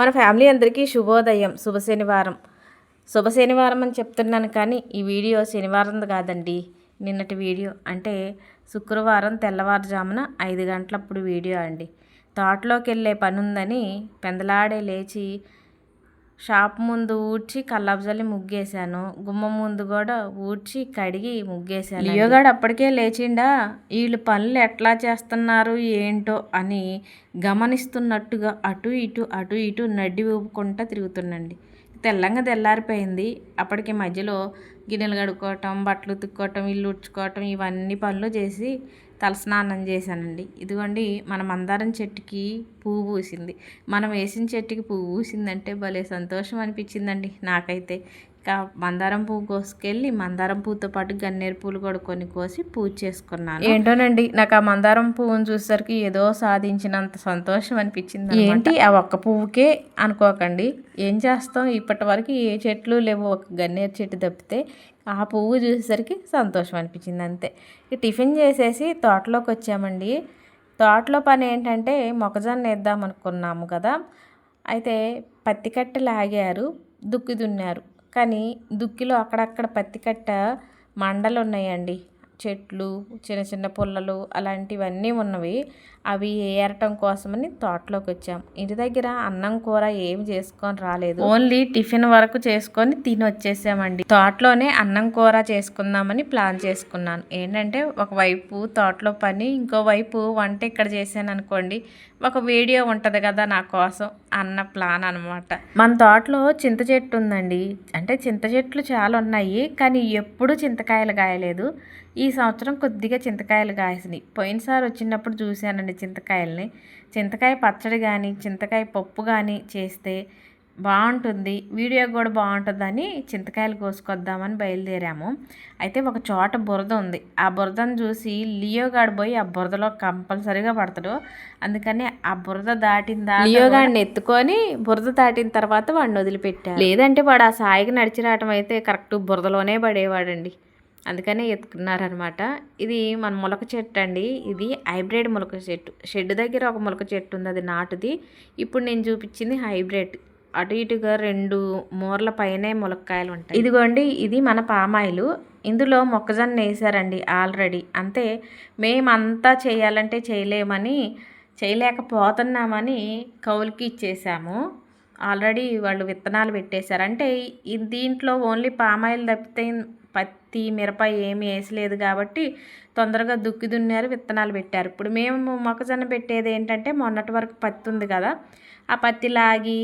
మన ఫ్యామిలీ అందరికీ శుభోదయం శుభ శనివారం. శుభ శనివారం అని చెప్తున్నాను కానీ ఈ వీడియో శనివారం కాదండి. నిన్నటి వీడియో అంటే శుక్రవారం తెల్లవారుజామున ఐదు గంటలప్పుడు వీడియో అండి. తోటలోకి వెళ్ళే పని ఉందని పెందలాడే లేచి షాప్ ముందు ఊడ్చి కల్లాబ్జల్లి ముగ్గేశాను. గుమ్మం ముందు కూడా ఊడ్చి కడిగి ముగ్గేశాను లియోగాడు అప్పటికే లేచిండా? వీళ్ళు పనులు ఎట్లా చేస్తున్నారు ఏంటో అని గమనిస్తున్నట్టుగా అటు ఇటు అటు ఇటు నడ్డి ఊపుకుంటా తిరుగుతుండండి తెల్లంగా తెల్లారిపోయింది. అప్పటికి మధ్యలో గిన్నెలు కడుక్కోవటం బట్టలు ఉతుక్కోవటం ఇల్లు ఉడ్చుకోవటం ఇవన్నీ పనులు చేసి తలస్నానం చేశానండి. ఇదిగోండి మన మందారం చెట్టుకి పువ్వు పూసింది. మనం వేసిన చెట్టుకి పువ్వు పూసిందంటే భలే సంతోషం అనిపించిందండి నాకైతే. ఇంకా మందారం పువ్వు కోసుకెళ్ళి మందారం పువ్వుతో పాటు గన్నేరు పూలు కూడా కొన్ని కోసి పూజ చేసుకున్నాను. ఏంటోనండి నాకు ఆ మందారం పువ్వును చూసేసరికి ఏదో సాధించినంత సంతోషం అనిపించింది ఏంటి? ఆ ఒక్క పువ్వుకే అనుకోకండి. ఏం చేస్తాం? ఇప్పటి వరకు ఏ చెట్లు లేవు. ఒక గన్నేరు చెట్టు తప్పితే ఆ పువ్వు చూసేసరికి సంతోషం అనిపించింది అంతే. టిఫిన్ చేసేసి తోటలోకి వచ్చామండి. తోటలో పని ఏంటంటే మొక్కజొన్న వేద్దాం అనుకున్నాము కదా. అయితే పత్తి కట్ట లాగారు దుక్కి దున్నారు. కానీ దుక్కిలో అక్కడక్కడ పత్తి కట్ట మండలు ఉన్నాయండి చెట్లు చిన్న చిన్న పుల్లలు అలాంటివన్నీ ఉన్నవి. అవి ఏరటం కోసమని తోటలోకి వచ్చాం ఇంటి దగ్గర అన్నం కూర ఏమి చేసుకొని రాలేదు. ఓన్లీ టిఫిన్ వరకు చేసుకొని తిని వచ్చేసామండి తోటలోనే అన్నం కూర చేసుకుందామని ప్లాన్ చేసుకున్నాను. ఏంటంటే ఒకవైపు తోటలో పని ఇంకోవైపు వంట ఇక్కడ చేశాను అనుకోండి ఒక వీడియో ఉంటుంది కదా నా కోసం అన్న ప్లాన్ అనమాట మన తోటలో చింత చెట్టు ఉందండి. అంటే చింత చెట్లు చాలా ఉన్నాయి కానీ ఎప్పుడు చింతకాయలు కాయలేదు. ఈ సంవత్సరం కొద్దిగా చింతకాయలు కాసినాయి. పోయినసారి వచ్చినప్పుడు చూశానండి చింతకాయల్ని. చింతకాయ పచ్చడి కానీ చింతకాయ పప్పు కానీ చేస్తే బాగుంటుంది. వీడియో కూడా బాగుంటుందని చింతకాయలు కోసుకొద్దామని బయలుదేరాము. అయితే ఒక చోట బురద ఉంది. ఆ బురదను చూసి లియోగాడు పోయి ఆ బురదలో కంపల్సరీగా పడతాడు. అందుకని ఆ బురద దాటిన లియోగాడిని ఎత్తుకొని బురద దాటిన తర్వాత వాడిని వదిలిపెట్టారు. లేదంటే వాడు ఆ సాయికి నడిచి రావటం అయితే కరెక్ట్ బురదలోనే పడేవాడండి. అందుకనే ఎత్తుకున్నారనమాట. ఇది మన మొలక చెట్టు అండి. ఇది హైబ్రిడ్ మొలక చెట్టు. షెడ్ దగ్గర ఒక మొలక చెట్టు ఉంది. అది నాటుది. ఇప్పుడు నేను చూపించింది హైబ్రిడ్. అటు ఇటుగా రెండు మూరల పైనే ములక్కాయలు ఉంటాయి. ఇదిగోండి ఇది మన పామాయిలు. ఇందులో మొక్కజొన్న వేసారండి ఆల్రెడీ. అంతే మేమంతా చేయాలంటే చేయలేమని చేయలేకపోతున్నామని కౌలుకి ఇచ్చేసాము. ఆల్రెడీ వాళ్ళు విత్తనాలు పెట్టేశారు. అంటే దీంట్లో ఓన్లీ పామాయిల్ తప్పితే పత్తి మిరప ఏమి వేసలేదు కాబట్టి తొందరగా దుక్కి దున్నారు విత్తనాలు పెట్టారు. ఇప్పుడు మేము మొక్కజొన్న పెట్టేది ఏంటంటే మొన్నటి వరకు పత్తి ఉంది కదా ఆ పత్తి లాగి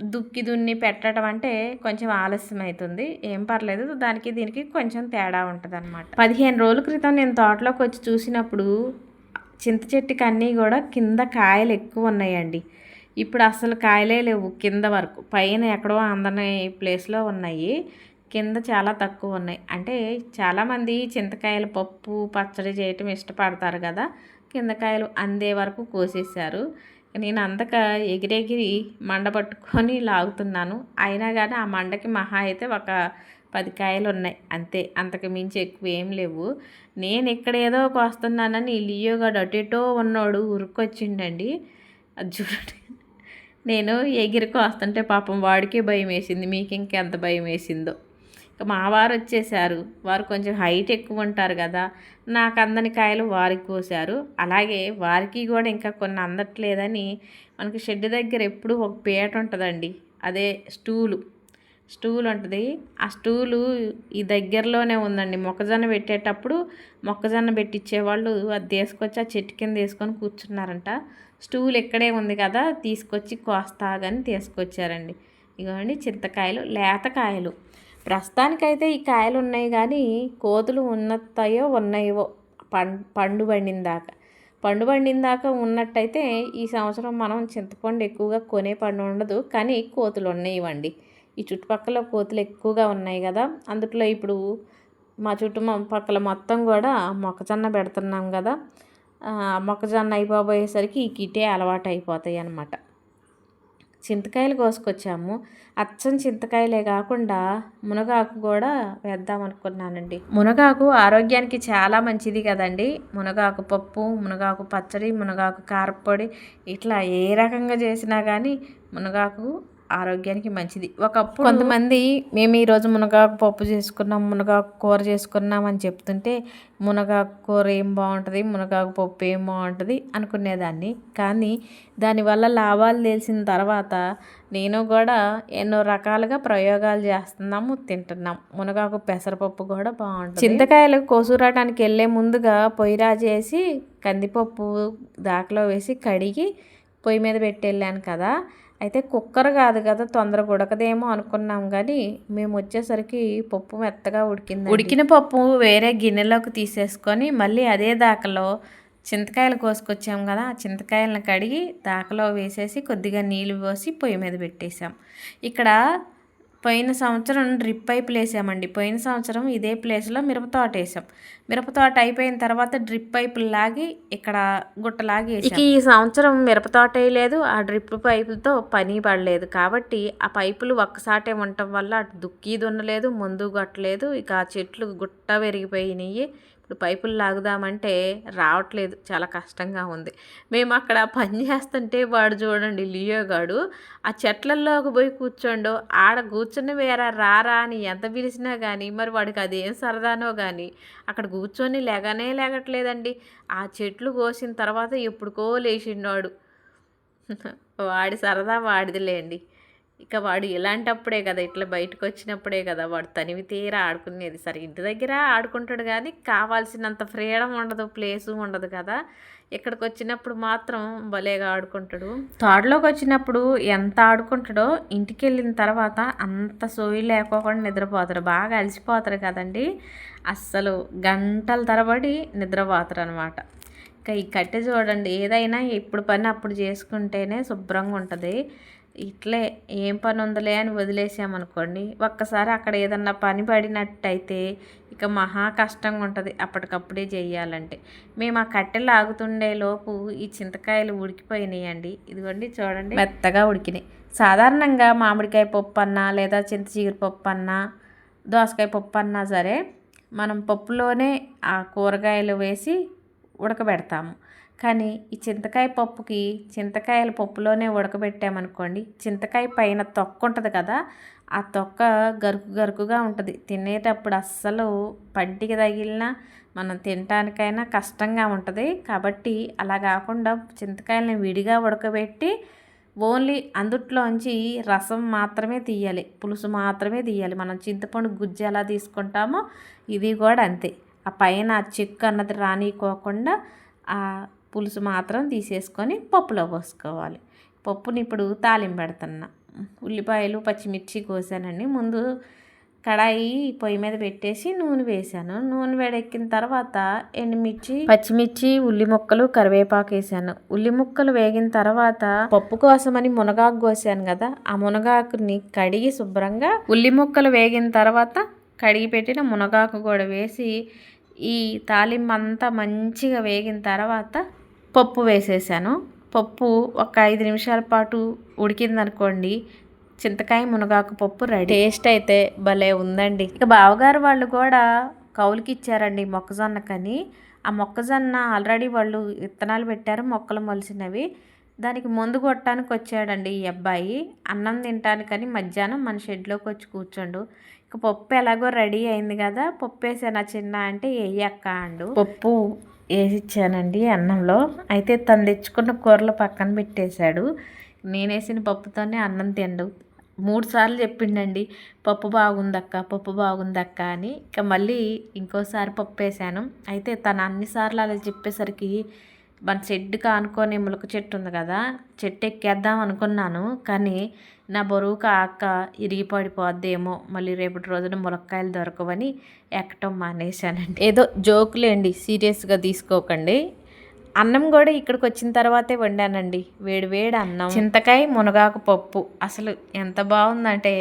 దుక్కి దున్ని పెట్టడం అంటే కొంచెం ఆలస్యం అవుతుంది ఏం పర్లేదు దానికి దీనికి కొంచెం తేడా ఉంటుంది అనమాట పదిహేను రోజుల క్రితం నేను తోటలోకి వచ్చి చూసినప్పుడు చింత చెట్టుకి అన్నీ కూడా కింద కాయలు ఎక్కువ ఉన్నాయండి. ఇప్పుడు అసలు కాయలే లేవు కింద వరకు. పైన ఎక్కడో అందని ప్లేస్లో ఉన్నాయి. కింద చాలా తక్కువ ఉన్నాయి. అంటే చాలామంది చింతకాయల పప్పు పచ్చడి చేయటం ఇష్టపడతారు కదా. కిందకాయలు అందే వరకు కోసేశారు. నేను అంతక ఎగిరెగిరి మండ పట్టుకొని లాగుతున్నాను. అయినా కానీ ఆ మండకి మహా అయితే ఒక పది కాయలు ఉన్నాయి. అంతే. అంతకు మించి ఎక్కువ ఏం లేవు. నేను ఇక్కడ ఏదో కోస్తున్నానని లియోగాడు అటు ఉన్నాడు ఉరుక్కొచ్చిండండి. అది చూడండి. నేను ఎగిరి కోస్తుంటే పాపం వాడికే భయం వేసింది. మీకు ఇంకెంత భయం వేసిందో. మా వారు వచ్చేసారు. వారు కొంచెం హైట్ ఎక్కువ ఉంటారు కదా నాకు అందని కాయలు వారికి కోసారు. అలాగే వారికి కూడా ఇంకా కొన్ని అందట్లేదని మనకు షెడ్ దగ్గర ఎప్పుడూ ఒక పీట ఉంటుందండి. అదే స్టూలు. స్టూల్ ఉంటుంది. ఆ స్టూలు ఈ దగ్గరలోనే ఉందండి. మొక్కజొన్న పెట్టేటప్పుడు మొక్కజొన్న పెట్టించేవాళ్ళు అది తీసుకొచ్చి ఆ చెట్టు కింద వేసుకొని కూర్చున్నారంట. స్టూల్ ఇక్కడే ఉంది కదా తీసుకొచ్చి కోస్తాగని తీసుకొచ్చారండి. ఇగోండి చింతకాయలు లేతకాయలు ప్రస్తుతానికైతే ఈ కాయలు ఉన్నాయి కానీ కోతులు ఉన్నతాయో ఉన్నాయో పం పండు పండిందాక. పండు పండిన దాకా ఉన్నట్టయితే ఈ సంవత్సరం మనం చింతపండు ఎక్కువగా కొనే పండు ఉండదు. కానీ కోతులు ఉన్నాయివ్వండి ఈ చుట్టుపక్కల కోతులు ఎక్కువగా ఉన్నాయి కదా. అందుట్లో ఇప్పుడు మా చుట్టుపక్కల మొత్తం కూడా మొక్కజొన్న పెడుతున్నాం కదా. మొక్కజొన్న అయిపోయేసరికి ఈ కిటే అలవాటు అయిపోతాయి అన్నమాట చింతకాయలు కోసుకొచ్చాము. అచ్చం చింతకాయలే కాకుండా మునగాకు కూడా వేద్దాం అనుకున్నానండి. మునగాకు ఆరోగ్యానికి చాలా మంచిది కదండి. మునగాకు పప్పు మునగాకు పచ్చడి మునగాకు కారపొడి ఇట్లా ఏ రకంగా చేసినా కానీ మునగాకు ఆరోగ్యానికి మంచిది. ఒకప్పుడు కొంతమంది మేము ఈరోజు మునగాకు పప్పు చేసుకున్నాం మునగాకు కూర చేసుకున్నాం అని చెప్తుంటే మునగాకు కూర ఏం బాగుంటుంది? మునగాకు పప్పు ఏం బాగుంటుంది? అనుకునేదాన్ని. కానీ దానివల్ల లాభాలు తెలిసిన తర్వాత నేను కూడా ఎన్నో రకాలుగా ప్రయోగాలు చేస్తున్నాము తింటున్నాం. మునగాకు పెసరపప్పు కూడా బాగుంటుంది. చింతకాయలు కోసూరటానికి వెళ్ళే ముందుగా పొయ్యిరా చేసి కందిపప్పు దాకలో వేసి కడిగి పొయ్యి మీద పెట్టి వెళ్ళాను కదా. అయితే కుక్కర్ కాదు కదా తొందరగా ఉడకదేమో అనుకున్నాం కానీ మేము వచ్చేసరికి పప్పు మెత్తగా ఉడికింది ఉడికిన పప్పు వేరే గిన్నెలోకి తీసేసుకొని మళ్ళీ అదే దాకలో చింతకాయలు కోసుకొచ్చాం కదా ఆ చింతకాయలను కడిగి దాకలో వేసేసి కొద్దిగా నీళ్ళు పోసి పొయ్యి మీద పెట్టేసాం ఇక్కడ పోయిన సంవత్సరం డ్రిప్ పైపులు వేసామండి పోయిన సంవత్సరం ఇదే ప్లేస్లో మిరపతోట వేసాం. మిరపతోట అయిపోయిన తర్వాత డ్రిప్ పైపులు లాగి ఇక్కడ గుట్టలాగి ఇక ఈ సంవత్సరం మిరపతోట వేయలేదు. ఆ డ్రిప్ పైపులతో పని పడలేదు. కాబట్టి ఆ పైపులు ఒక్కసాటే ఉండటం వల్ల అటు దుక్కి దున్నలేదు ముందు కొట్టలేదు. ఇక ఆ చెట్లు గుట్ట పెరిగిపోయినాయి ఇప్పుడు పైపులు లాగుదామంటే రావట్లేదు. చాలా కష్టంగా ఉంది. మేము అక్కడ పని చేస్తుంటే వాడు చూడండి లియోగాడు ఆ చెట్లల్లోకి పోయి కూర్చోండు. ఆడ కూర్చుని వేరా రారా అని ఎంత పిలిచినా కానీ మరి వాడికి అదేం సరదానో కానీ అక్కడ కూర్చొని లేగనే లేగట్లేదండి. ఆ చెట్లు కోసిన తర్వాత ఎప్పుడుకో లేచిండాడు వాడి సరదా వాడిదిలేండి. ఇక వాడు ఇలాంటప్పుడే కదా ఇట్లా బయటకు వచ్చినప్పుడే కదా వాడు తనివి తీరా ఆడుకునేది. సరే ఇంటి దగ్గర ఆడుకుంటాడు కానీ కావాల్సినంత ఫ్రీడమ్ ఉండదు ప్లేసు ఉండదు కదా. ఇక్కడికి వచ్చినప్పుడు మాత్రం భలేగా ఆడుకుంటాడు. తోటలోకి వచ్చినప్పుడు ఎంత ఆడుకుంటాడో ఇంటికి వెళ్ళిన తర్వాత అంత సోయి లేకోకుండా నిద్రపోతాడు. బాగా అలసిపోతారు కదండి. అస్సలు గంటల తరబడి నిద్రపోతారు అనమాట ఇంకా ఈ కట్టె చూడండి ఏదైనా ఇప్పుడు పని అప్పుడు చేసుకుంటేనే శుభ్రంగా ఉంటుంది ఇట్లే ఏం పని ఉందిలే అని వదిలేసామనుకోండి ఒక్కసారి అక్కడ ఏదన్నా పని పడినట్టయితే ఇక మహా కష్టంగా ఉంటుంది అప్పటికప్పుడే చేయాలంటే మేము ఆ కట్టెలు ఆగుతుండే లోపు ఈ చింతకాయలు ఉడికిపోయినాయండి. ఇదిగోండి చూడండి. మెత్తగా ఉడికినాయి. సాధారణంగా మామిడికాయ పప్పు అన్నా లేదా చింత చిగురు పప్పు అన్నా దోసకాయ పప్పు అన్నా సరే మనం పప్పులోనే ఆ కూరగాయలు వేసి ఉడకబెడతాము. కానీ ఈ చింతకాయ పప్పుకి చింతకాయల పప్పులోనే ఉడకబెట్టామనుకోండి చింతకాయ పైన తొక్క ఉంటుంది కదా ఆ తొక్క గరుకు గరుకుగా ఉంటుంది. తినేటప్పుడు అస్సలు పంటికి తగిలిన మనం తినటానికైనా కష్టంగా ఉంటుంది. కాబట్టి అలా కాకుండా చింతకాయలని విడిగా ఉడకబెట్టి ఓన్లీ అందుట్లోంచి రసం మాత్రమే తీయాలి పులుసు మాత్రమే తీయాలి. మనం చింతపండు గుజ్జు ఎలా తీసుకుంటామో ఇది కూడా అంతే. ఆ పైన చిక్కు అన్నది రానికోకుండా ఆ పులుసు మాత్రం తీసేసుకొని పప్పులో పోసుకోవాలి. పప్పుని ఇప్పుడు తాలింపు పెడుతున్నా. ఉల్లిపాయలు పచ్చిమిర్చి కోసానండి ముందు కడాయి పొయ్యి మీద పెట్టేసి నూనె వేసాను. నూనె వేడెక్కిన తర్వాత ఎండుమిర్చి పచ్చిమిర్చి ఉల్లి ముక్కలు కరివేపాకు వేసాను. ఉల్లి ముక్కలు వేగిన తర్వాత పప్పు కోసమని మునగాకు కోసాను కదా ఆ మునగాకుని కడిగి శుభ్రంగా ఉల్లి ముక్కలు వేగిన తర్వాత కడిగి పెట్టిన మునగాకు కూడా వేసి ఈ తాలింపు అంతా మంచిగా వేగిన తర్వాత పప్పు వేసేసాను. పప్పు ఒక ఐదు నిమిషాల పాటు ఉడికిందనుకోండి చింతకాయ మునగాకు పప్పు రెడీ. టేస్ట్ అయితే భలే ఉందండి. ఇక బావగారు వాళ్ళు కూడా కౌలుకి ఇచ్చారండి మొక్కజొన్నకని ఆ మొక్కజొన్న ఆల్రెడీ వాళ్ళు విత్తనాలు పెట్టారు మొక్కలు మొలిసినవి. దానికి ముందు కొట్టడానికి వచ్చాడండి ఈ అబ్బాయి. అన్నం తినటానికని మధ్యాహ్నం మన షెడ్లోకి వచ్చి కూర్చోండు. ఇక పప్పు ఎలాగో రెడీ అయింది కదా పప్పు వేసానా చిన్న అంటే వేయక్క అండు. పప్పు వేసిచ్చానండి అన్నంలో. అయితే తను తెచ్చుకున్న కూరలు పక్కన పెట్టేశాడు. నేను వేసిన పప్పుతోనే అన్నం తిండు. మూడు సార్లు చెప్పిండండి పప్పు బాగుందక్క పప్పు బాగుందక్క అని. ఇక మళ్ళీ ఇంకోసారి పప్పు వేసాను. అయితే తను అన్నిసార్లు అలా చెప్పేసరికి మన షెడ్కి ఆనుకొని ములక చెట్టు ఉంది కదా చెట్టు ఎక్కేద్దాం అనుకున్నాను కానీ నా బరువు కాక ఇరిగి పడిపోద్దేమో మళ్ళీ రేపటి రోజున ములక్కాయలు దొరకవని ఎక్కటం మానేశానండి. ఏదో జోకులేండి సీరియస్గా తీసుకోకండి. అన్నం కూడా ఇక్కడికి వచ్చిన తర్వాతే వండానండి. వేడి వేడి అన్నం. చింతకాయ మునగాకు పప్పు. అసలు ఎంత బాగుందంటే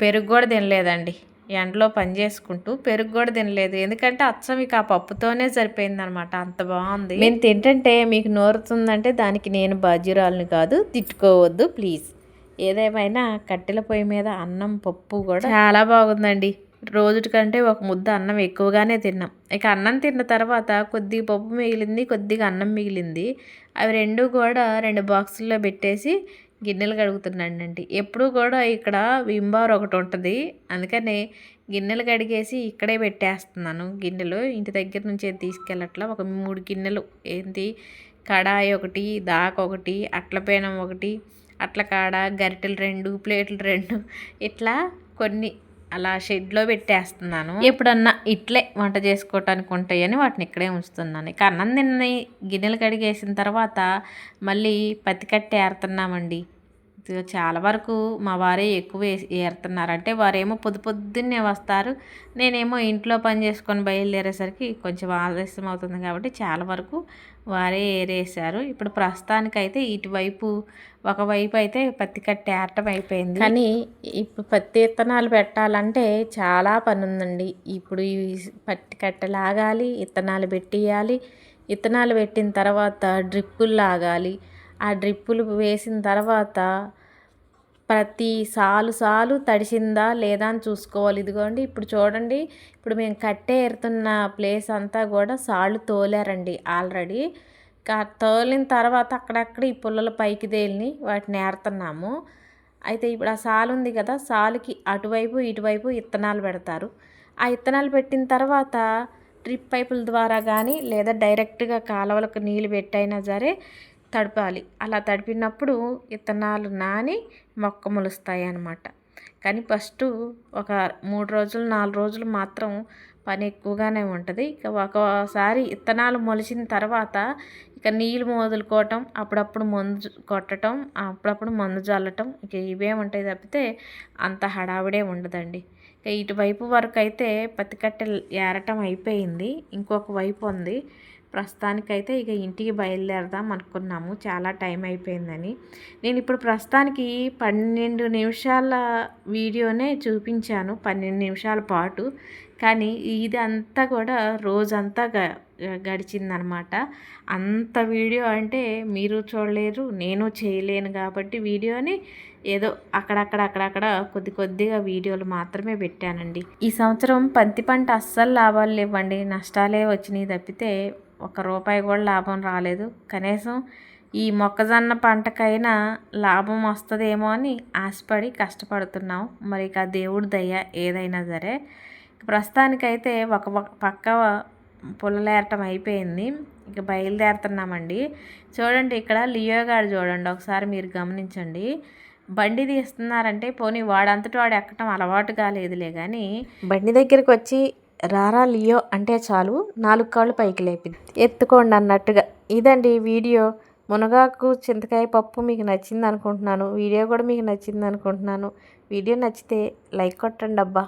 పెరుగు కూడా తినలేదండి. ఎండలో పని చేసుకుంటూ పెరుగు కూడా తినలేదు. ఎందుకంటే అచ్చం ఇక ఆ పప్పుతోనే సరిపోయిందనమాట అంత బాగుంది. నేను తింటుంటే మీకు నోరుతుందంటే దానికి నేను బాధ్యురాలని కాదు. తిట్టుకోవద్దు ప్లీజ్. ఏదేమైనా కట్టెల పొయ్యి మీద అన్నం పప్పు కూడా చాలా బాగుందండి. రోజుటి కంటే ఒక ముద్ద అన్నం ఎక్కువగానే తిన్నాం. ఇక అన్నం తిన్న తర్వాత కొద్దిగా పప్పు మిగిలింది కొద్దిగా అన్నం మిగిలింది. అవి రెండు కూడా రెండు బాక్సుల్లో పెట్టేసి గిన్నెలు కడుగుతున్నానండి. ఎప్పుడు కూడా ఇక్కడ వింబార్ ఒకటి ఉంటుంది. అందుకనే గిన్నెలు కడిగేసి ఇక్కడే పెట్టేస్తున్నాను. గిన్నెలు ఇంటి దగ్గర నుంచి తీసుకెళ్ళట్లా ఒక మూడు గిన్నెలు. ఏంటి కడాయి ఒకటి దాక ఒకటి అట్ల పేనం ఒకటి అట్ల కాడ గరిటెలు రెండు ప్లేట్లు రెండు ఇట్లా కొన్ని అలా షెడ్లో పెట్టేస్తున్నాను. ఎప్పుడన్నా ఇట్లే వంట చేసుకోవటానికి ఉంటాయని వాటిని ఇక్కడే ఉంచుతున్నాను. ఇక అన్నం తిన్న గిన్నెలు కడిగేసిన తర్వాత మళ్ళీ పత్తి కట్టి ఏరుతున్నామండి చాలా వరకు మా వారే ఎక్కువ వేసి ఏరుతున్నారు. అంటే వారేమో పొద్దు పొద్దున్నే వస్తారు. నేనేమో ఇంట్లో పని చేసుకొని బయలుదేరేసరికి కొంచెం ఆలస్యం అవుతుంది కాబట్టి చాలా వరకు వారే ఏరేసారు ఇప్పుడు ప్రస్తుతానికైతే ఇటువైపు ఒకవైపు అయితే పత్తి కట్టి ఏరటం అయిపోయింది. కానీ ఇప్పుడు పత్తి విత్తనాలు పెట్టాలంటే చాలా పని ఉందండి ఇప్పుడు ఈ పత్తి కట్ట లాగాలి విత్తనాలు పెట్టియాలి విత్తనాలు పెట్టిన తర్వాత డ్రిప్పులు లాగాలి. ఆ డ్రిప్పులు వేసిన తర్వాత ప్రతి సాలు సాలు తడిసిందా లేదా అని చూసుకోవాలి. ఇదిగోండి ఇప్పుడు చూడండి. ఇప్పుడు మేము కట్టే ఎరుతున్న ప్లేస్ అంతా కూడా సాళ్ళు తోలారండి ఆల్రెడీ. తోలిన తర్వాత అక్కడక్కడ ఈ పుల్లల పైకి తేలిని వాటిని ఏరుతున్నాము. అయితే ఇప్పుడు ఆ సాలు ఉంది కదా సాలుకి అటువైపు ఇటువైపు ఇత్తనాలు పెడతారు. ఆ ఇత్తనాలు పెట్టిన తర్వాత డ్రిప్ పైపుల ద్వారా కానీ లేదా డైరెక్ట్గా కాలువలకు నీళ్ళు పెట్టైనా సరే తడపాలి. అలా తడిపినప్పుడు విత్తనాలు నాని మొక్క మొలుస్తాయి అన్నమాట కానీ ఫస్ట్ ఒక మూడు రోజులు నాలుగు రోజులు మాత్రం పని ఎక్కువగానే ఉంటుంది. ఇక ఒకసారి విత్తనాలు మొలిచిన తర్వాత ఇక నీళ్ళు మొదలుకోవటం అప్పుడప్పుడు మందు కొట్టడం అప్పుడప్పుడు మందు చల్లటం ఇక ఇవే ఉంటాయి తప్పితే అంత హడావిడే ఉండదండి. ఇటువైపు వరకు అయితే పత్తికట్టె ఏరటం అయిపోయింది. ఇంకొక వైపు ఉంది. ప్రస్తుతానికైతే ఇక ఇంటికి బయలుదేరదాం అనుకున్నాము. చాలా టైం అయిపోయిందని. నేను ఇప్పుడు ప్రస్తుతానికి పన్నెండు నిమిషాల వీడియోనే చూపించాను పన్నెండు నిమిషాల పాటు. కానీ ఇది అంతా కూడా రోజంతా గ గడిచిందనమాట. అంత వీడియో అంటే మీరు చూడలేరు నేను చేయలేను కాబట్టి వీడియోని ఏదో అక్కడక్కడ అక్కడక్కడ కొద్ది కొద్దిగా వీడియోలు మాత్రమే పెట్టానండి. ఈ సంవత్సరం పత్తి పంట అస్సలు లాభాలు లేవండి. నష్టాలే వచ్చినాయి తప్పితే ఒక రూపాయి కూడా లాభం రాలేదు. కనీసం ఈ మొక్కజొన్న పంటకైనా లాభం వస్తుందేమో అని ఆశపడి కష్టపడుతున్నాం. మరి ఇక దేవుడి దయ ఏదైనా సరే. ప్రస్తుతానికైతే ఒక పక్క పుల్లలేరటం అయిపోయింది. ఇక బయలుదేరుతున్నామండి. చూడండి ఇక్కడ లియో గారు చూడండి. ఒకసారి మీరు గమనించండి. బండి తీస్తున్నారంటే పోనీ వాడంతటి వాడు ఎక్కడం అలవాటు కాలేదులే కానీ బండి దగ్గరికి వచ్చి రారా లియో అంటే చాలు నాలుగు కాళ్ళు పైకి లేపింది. ఎత్తుకోండి అన్నట్టుగా. ఇదండి వీడియో. మునగాకు చింతకాయ పప్పు మీకు నచ్చింది అనుకుంటున్నాను వీడియో కూడా మీకు నచ్చింది అనుకుంటున్నాను వీడియో నచ్చితే లైక్ కొట్టండి అబ్బా